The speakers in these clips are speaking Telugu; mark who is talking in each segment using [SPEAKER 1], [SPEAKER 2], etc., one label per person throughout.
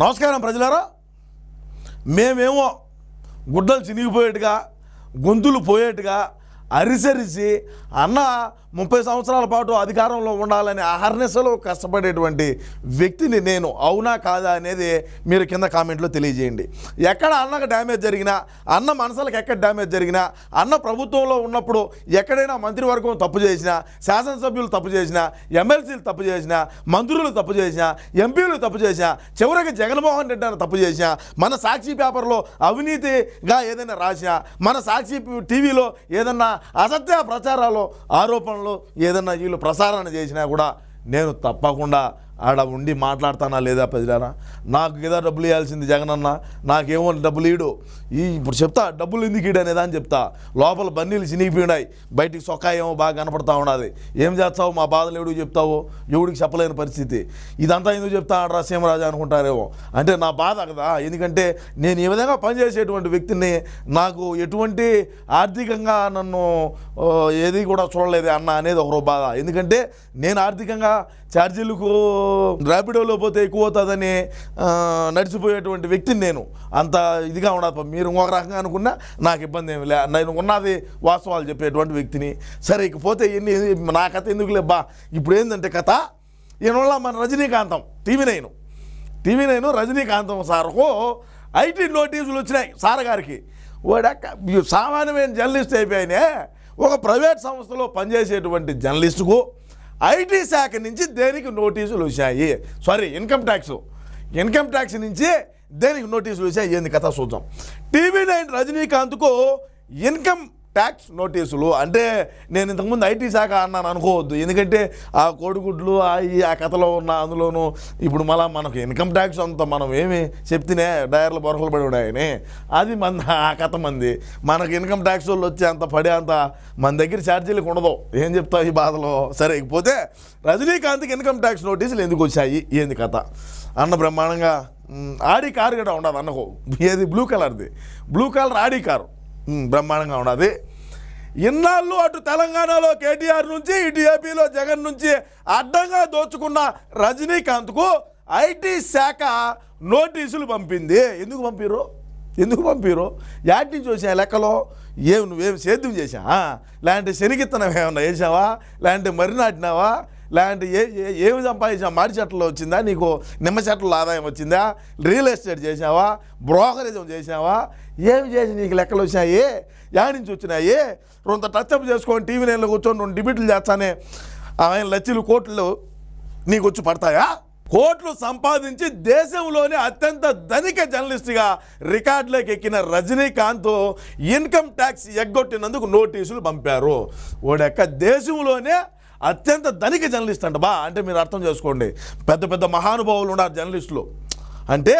[SPEAKER 1] నమస్కారం ప్రజలారా. మేమేమో గుడ్డలు చినిగిపోయేట్టుగా గొంతులు పోయేట్టుగా అరిసరిసి అన్న ముప్పై సంవత్సరాల పాటు అధికారంలో ఉండాలని అహర్నిశలో కష్టపడేటువంటి వ్యక్తిని నేను అవునా కాదా అనేది మీరు కింద కామెంట్లో తెలియజేయండి. ఎక్కడ అన్నకు డ్యామేజ్ జరిగినా అన్న మనసులకు ఎక్కడ డ్యామేజ్ జరిగినా అన్న ప్రభుత్వంలో ఉన్నప్పుడు ఎక్కడైనా మంత్రివర్గం తప్పు చేసినా శాసనసభ్యులు తప్పు చేసినా ఎమ్మెల్సీలు తప్పు చేసినా మంత్రులు తప్పు చేసినా ఎంపీలు తప్పు చేసినా చివరికి జగన్మోహన్ రెడ్డి అని తప్పు చేసినా మన సాక్షి పేపర్లో అవినీతిగా ఏదైనా రాసినా మన సాక్షి టీవీలో ఏదన్నా అసత్య ప్రచారాలు ఆరోపణలు ఏదన్నా వీళ్ళు ప్రసారణ చేసినా కూడా నేను తప్పకుండా ఆడ ఉండి మాట్లాడతానా లేదా ప్రజలారా? నాకు ఏదో డబ్బులు ఇవ్వాల్సింది జగనన్న నాకేమో డబ్బులు ఇడు ఈ ఇప్పుడు చెప్తా డబ్బులు ఎందుకు ఇడు అనేదా అని చెప్తా. లోపల బన్నీలు చినిగిపోయినాయి. బయటికి సొక్కా ఏమో బాగా కనపడతా ఉన్నది. ఏం చేస్తావు? మా బాధలు ఎవడికి చెప్తావు? ఎవడికి చెప్పలేని పరిస్థితి. ఇదంతా ఎందుకు చెప్తా ఆడరా సీమరాజు అనుకుంటారేమో. అంటే నా బాధ కదా. ఎందుకంటే నేను ఈ విధంగా పనిచేసేటువంటి వ్యక్తిని నాకు ఎటువంటి ఆర్థికంగా నన్ను ఏది కూడా చూడలేదు అన్న అనేది ఒకరో బాధ. ఎందుకంటే నేను ఆర్థికంగా ఛార్జీలకు ర్యాపిడోలో పోతే ఎక్కువ అవుతుందని నడిచిపోయేటువంటి వ్యక్తిని నేను. అంత ఇదిగా ఉండదు మీరు ఒక రకంగా అనుకున్నా నాకు ఇబ్బంది ఏమి లే నేను ఉన్నది వాస్తవాలు చెప్పేటువంటి వ్యక్తిని. సరే ఇకపోతే ఎన్ని నా కథ ఎందుకు లేబ్బా ఇప్పుడు ఏంటంటే కథ ఈయన వల్ల మన రజనీకాంతం టీవీ నైను. టీవీ నైను రజనీకాంతం సార్కు ఐటీ నోటీసులు వచ్చినాయి సార్ గారికి. వాడక్క సామాన్యమైన జర్నలిస్ట్ అయిపోయినే ఒక ప్రైవేట్ సంస్థలో పనిచేసేటువంటి జర్నలిస్టుకు ఐటీ శాఖ నుంచి దేనికి నోటీసులు వచ్చాయి? Sorry income tax income tax నుంచి దేనికి నోటీసులు వచ్చాయి? ఏంది కథ చూద్దాం టీవీ నైన్ రజనీకాంత్కు ఇన్కమ్ ట్యాక్స్ నోటీసులు అంటే నేను ఇంతకుముందు ఐటీ శాఖ అన్నాను అనుకోవద్దు. ఎందుకంటే ఆ కోడిగుడ్లు ఆ ఈ ఆ కథలో ఉన్న అందులోనూ ఇప్పుడు మళ్ళీ మనకు ఇన్కమ్ ట్యాక్స్ అంత మనం ఏమి చెప్తేనే డైర్లు బొరకలు పడి ఉన్నాయని. అది మన ఆ కథ మంది. మనకు ఇన్కమ్ ట్యాక్స్ వాళ్ళు వచ్చే అంత పడే అంత మన దగ్గర ఛార్జీలకు ఉండదు ఏం చెప్తావు ఈ బాధలో? సరే ఇకపోతే రజనీకాంత్కి ఇన్కమ్ ట్యాక్స్ నోటీసులు ఎందుకు వచ్చాయి? ఏంది కథ? అన్న బ్రహ్మాండంగా ఆడి కారు కూడా ఉండదు అన్నకు. ఏది? బ్లూ కలర్ది బ్లూ కలర్ ఆడి కారు. బ్రహ్మాండంగా ఉన్నది. ఇన్నాళ్ళు అటు తెలంగాణలో కేటీఆర్ నుంచి ఇటు ఏపీలో జగన్ నుంచి అడ్డంగా దోచుకున్న రజనీకాంత్కు ఐటీ శాఖ నోటీసులు పంపింది. ఎందుకు పంపిరు ఎందుకు పంపిరు యాటి నుంచి లెక్కలో ఏం నువ్వేం సేద్యం చేసా లేదంటే శనిగిత్తనం ఏమన్నా వేసావా లేదంటే మర్రి నాటినావా? లేదంటే ఏ ఏ- ఏమి సంపాదించావు మాడి చెట్లలో వచ్చిందా? నీకు నిమ్మ చెట్లలో ఆదాయం వచ్చిందా? రియల్ ఎస్టేట్ చేసావా బ్రోకరేజం చేసావా ఏమి చేసి నీకు లెక్కలు వచ్చినాయే? యాడ్ నుంచి వచ్చినాయి? కొంత టచ్అప్ చేసుకొని టీవీ నేను కూర్చొని రెండు డిబిట్లు చేస్తానే ఆయన లచ్చలు కోట్లు నీకు వచ్చి పడతాయా? కోట్లు సంపాదించి దేశంలోనే అత్యంత ధనిక జర్నలిస్ట్గా రికార్డులోకి ఎక్కిన రజనీకాంత్ ఇన్కమ్ ట్యాక్స్ ఎగ్గొట్టినందుకు నోటీసులు పంపారు. వాడెక్క దేశంలోనే అత్యంత ధనిక జర్నలిస్ట్ అంట. బా అంటే మీరు అర్థం చేసుకోండి. పెద్ద పెద్ద మహానుభావులు ఉన్నారు జర్నలిస్టులు. అంటే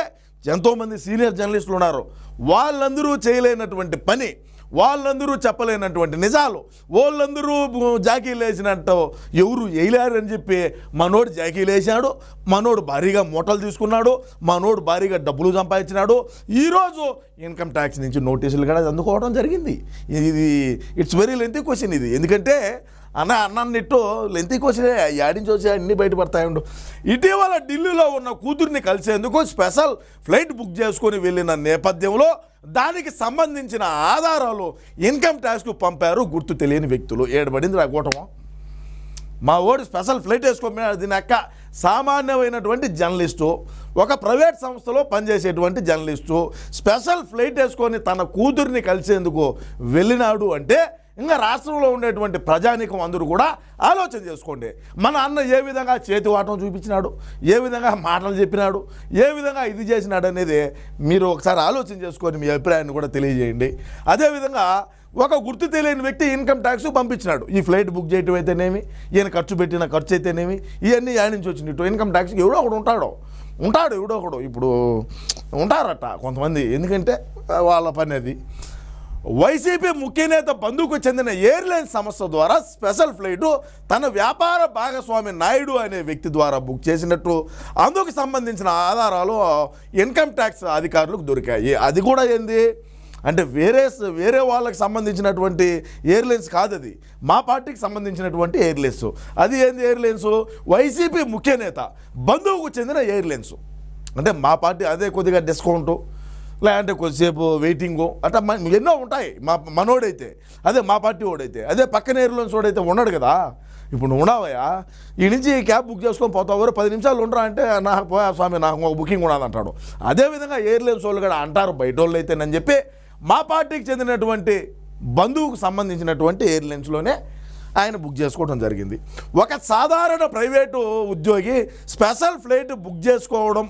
[SPEAKER 1] ఎంతోమంది సీనియర్ జర్నలిస్టులు ఉన్నారు. వాళ్ళందరూ చేయలేనటువంటి పని వాళ్ళందరూ చెప్పలేనటువంటి నిజాలు వాళ్ళందరూ జాకీలు వేసినట్టు ఎవరు వేయలేరని చెప్పి మనోడు జాకీలు వేసాడు మనోడు భారీగా మూటలు తీసుకున్నాడు మనోడు భారీగా డబ్బులు సంపాదించినాడు. ఈరోజు ఇన్కమ్ ట్యాక్స్ నుంచి నోటీసులు కూడా అందుకోవడం జరిగింది. ఇది ఇట్స్ వెరీ లెంతీ క్వశ్చన్ ఇది. ఎందుకంటే అన్న అన్నాన్ని నిట్టు లెంతికి క్వశ్చనే యాడించి వచ్చి అన్ని బయటపడతాయండు ఇటీవల ఢిల్లీలో ఉన్న కూతుర్ని కలిసేందుకు స్పెషల్ ఫ్లైట్ బుక్ చేసుకొని వెళ్ళిన నేపథ్యంలో దానికి సంబంధించిన ఆధారాలు ఇన్కమ్ ట్యాక్స్కు పంపారు గుర్తు తెలియని వ్యక్తులు. ఏడబడింది ఆ కూటమో? మా ఓడి స్పెషల్ ఫ్లైట్ వేసుకోమని దీని అక్క సామాన్యమైనటువంటి జర్నలిస్టు ఒక ప్రైవేట్ సంస్థలో పనిచేసేటువంటి జర్నలిస్టు స్పెషల్ ఫ్లైట్ వేసుకొని తన కూతుర్ని కలిసేందుకు వెళ్ళినాడు అంటే ఇంకా రాష్ట్రంలో ఉండేటువంటి ప్రజానీకం అందరూ కూడా ఆలోచన చేసుకోండి. మన అన్న ఏ విధంగా చేతి వాటం చూపించినాడు? ఏ విధంగా మాటలు చెప్పినాడు? ఏ విధంగా ఇది చేసినాడు అనేది మీరు ఒకసారి ఆలోచన చేసుకొని మీ అభిప్రాయాన్ని కూడా తెలియజేయండి. అదేవిధంగా ఒక గుర్తు తెలియని వ్యక్తి ఇన్కమ్ ట్యాక్స్ పంపించినాడు. ఈ ఫ్లైట్ బుక్ చేయటం అయితేనేమి? ఈయన ఖర్చు పెట్టిన ఖర్చు అయితేనేమి? ఇవన్నీ ఆయన నుంచి వచ్చినట్టు ఇన్కమ్ ట్యాక్స్ ఎవడో ఒకడు ఉంటాడు? ఉంటాడు ఎవడో ఒకడు. ఇప్పుడు ఉంటారట కొంతమంది. ఎందుకంటే వాళ్ళ పని అది. వైసీపీ ముఖ్య నేత బంధువుకు చెందిన ఎయిర్లైన్స్ సంస్థ ద్వారా స్పెషల్ ఫ్లైటు తన వ్యాపార భాగస్వామి నాయుడు అనే వ్యక్తి ద్వారా బుక్ చేసినట్టు. అందుకు సంబంధించిన ఆధారాలు ఇన్కమ్ ట్యాక్స్ అధికారులకు దొరికాయి. అది కూడా ఏంది? అంటే వేరే వేరే వాళ్ళకి సంబంధించినటువంటి ఎయిర్లైన్స్ కాదు అది. మా పార్టీకి సంబంధించినటువంటి ఎయిర్లైన్స్. అది ఏంది ఎయిర్లైన్స్? వైసీపీ ముఖ్య నేత బంధువుకు చెందిన ఎయిర్లైన్స్. అంటే మా పార్టీ అదే కొద్దిగా డిస్కౌంటు. లేదంటే కొద్దిసేపు వెయిటింగు. అట్లా ఎన్నో ఉంటాయి. మా మనోడైతే. అదే మా పార్టీ వాడైతే. అదే పక్కన ఎయిర్లైన్స్ వాడైతే ఉన్నాడు కదా. ఇప్పుడు నువ్వు ఉన్నావయ్యా ఈ నుంచి క్యాబ్ బుక్ చేసుకొని పోతావు. ఎవరు పది నిమిషాలు ఉండరా అంటే నాకు పోయా స్వామి నాకు ఒక బుకింగ్ ఉన్నది అంటాడు అదేవిధంగా ఎయిర్లైన్స్ వాళ్ళు కూడా అంటారు బయట వాళ్ళు అయితే అని చెప్పి మా పార్టీకి చెందినటువంటి బంధువుకు సంబంధించినటువంటి ఎయిర్లైన్స్లోనే ఆయన బుక్ చేసుకోవడం జరిగింది. ఒక సాధారణ ప్రైవేటు ఉద్యోగి స్పెషల్ ఫ్లైట్ బుక్ చేసుకోవడం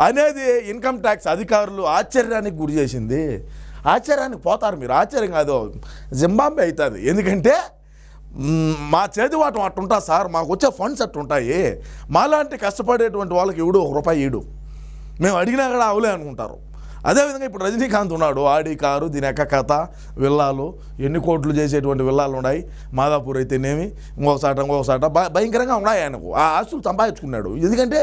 [SPEAKER 1] అనేది ఇన్కమ్ ట్యాక్స్ అధికారులు ఆశ్చర్యానికి గురి చేసింది. ఆశ్చర్యానికి పోతారు మీరు. ఆశ్చర్యం కాదు. జింబాంబే అవుతుంది. ఎందుకంటే మా చేతివాటం అట్టుంటా సార్. మాకు వచ్చే ఫండ్స్ అట్టుంటాయి. మాలాంటి కష్టపడేటువంటి వాళ్ళకి ఇవుడు ఒక రూపాయి ఇడు మేము అడిగినా కూడా అవలే అనుకుంటారు. అదేవిధంగా ఇప్పుడు రజనీకాంత్ ఉన్నాడు ఆడి కారు దీని యొక్క కథ విల్లాలు ఎన్ని కోట్లు చేసేటువంటి విల్లాలు ఉన్నాయి మాదాపూర్ అయితేనేమి ఇంకొకసాట ఇంకొకసాట భయంకరంగా ఉన్నాయి ఆయనకు. ఆ ఆస్తులు సంపాదించుకున్నాడు. ఎందుకంటే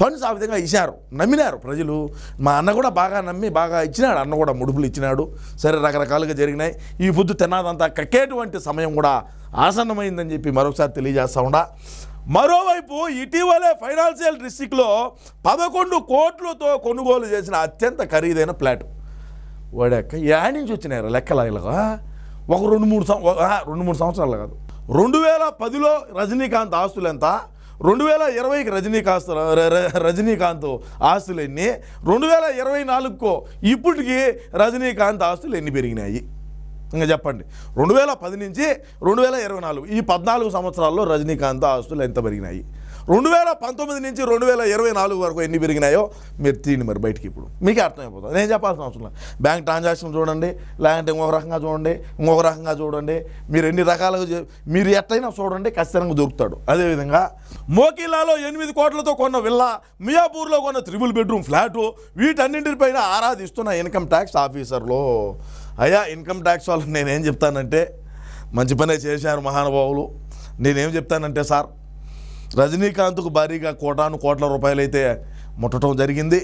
[SPEAKER 1] ఫండ్స్ ఆ విధంగా ఇచ్చారు నమ్మినారు ప్రజలు. మా అన్న కూడా బాగా నమ్మి బాగా ఇచ్చినాడు అన్న కూడా ముడుపులు ఇచ్చినాడు. సరే రకరకాలుగా జరిగినాయి. ఈ పొద్దు తిన్నదంతా కక్కేటువంటి సమయం కూడా ఆసన్నమైందని చెప్పి మరొకసారి తెలియజేస్తా ఉండా మరోవైపు ఇటీవలే ఫైనాన్షియల్ డిస్టిక్లో పదకొండు కోట్లతో కొనుగోలు చేసిన అత్యంత ఖరీదైన ప్లాట్ వాడక్క యాడ్ నుంచి వచ్చినాయి లెక్కల ఇలాగా ఒక రెండు మూడు రెండు మూడు సంవత్సరాలు కాదు. రెండు వేల పదిలో రజనీకాంత్ ఆస్తులు ఎంత? రెండు వేల ఇరవైకి రజనీకాంత్ రజనీకాంత్ ఆస్తులు ఎన్ని? రెండు వేల ఇరవై నాలుగుకో ఇప్పటికీ రజనీకాంత్ ఆస్తులు ఎన్ని పెరిగినాయి? ఇంకా చెప్పండి. రెండు వేల పది నుంచి రెండు వేల ఇరవై నాలుగు ఈ పద్నాలుగు సంవత్సరాల్లో రజనీకాంత్ ఆస్తులు ఎంత పెరిగినాయి? రెండు వేల పంతొమ్మిది నుంచి రెండు వేల ఇరవై నాలుగు వరకు ఎన్ని పెరిగినాయో మీరు తీయండి మరి బయటికి ఇప్పుడు. మీకే అర్థమైపోతుంది. నేను చెప్పాల్సిన అవసరం లేదు. బ్యాంక్ ట్రాన్సాక్షన్ చూడండి లేదంటే ఇంకొక రకంగా చూడండి ఇంకొక రకంగా చూడండి. మీరు ఎన్ని రకాలుగా మీరు ఎట్లయినా చూడండి ఖచ్చితంగా దొరుకుతాడు. అదేవిధంగా మోకిలాలో ఎనిమిది కోట్లతో కొన్న విల్లా మియాపూర్లో కొన్న త్రిబుల్ బెడ్రూమ్ ఫ్లాటు వీటన్నింటిపైన ఆరాధిస్తున్న ఇన్కమ్ ట్యాక్స్ ఆఫీసర్లో. అయ్యా ఇన్కమ్ ట్యాక్స్ వాళ్ళకి నేనేం చెప్తానంటే మంచి పనే చేశారు మహానుభావులు. నేనేం చెప్తానంటే సార్ రజనీకాంత్కు భారీగా కోటాను కోట్ల రూపాయలు అయితే ముట్టడం జరిగింది.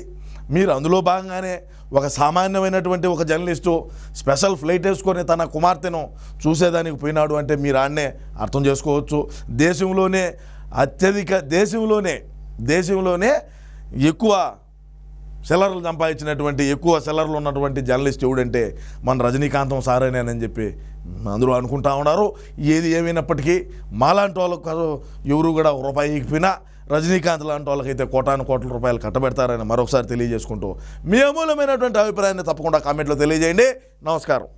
[SPEAKER 1] మీరు అందులో భాగంగానే ఒక సామాన్యమైనటువంటి ఒక జర్నలిస్టు స్పెషల్ ఫ్లైట్ వేసుకొని తన కుమార్తెను చూసేదానికి పోయినాడు అంటే మీరు ఆడనే అర్థం చేసుకోవచ్చు. దేశంలోనే అత్యధిక దేశంలోనే దేశంలోనే ఎక్కువ సెలర్లు సంపాదించినటువంటి ఎక్కువ సెలర్లు ఉన్నటువంటి జర్నలిస్ట్ ఎవడంటే మన రజనీకాంతం సారేనేనని చెప్పి అందరూ అనుకుంటా ఉన్నారు. ఏది ఏమైనప్పటికీ మాలాంటి వాళ్ళకు ఎవరు కూడా రూపాయి ఇకపోయినా రజనీకాంత్ లాంటి వాళ్ళకైతే కోటాను కోట్ల రూపాయలు కట్టబెడతారని మరొకసారి తెలియజేసుకుంటూ మీ అమూల్యమైనటువంటి అభిప్రాయాన్ని తప్పకుండా కామెంట్లో తెలియజేయండి. నమస్కారం.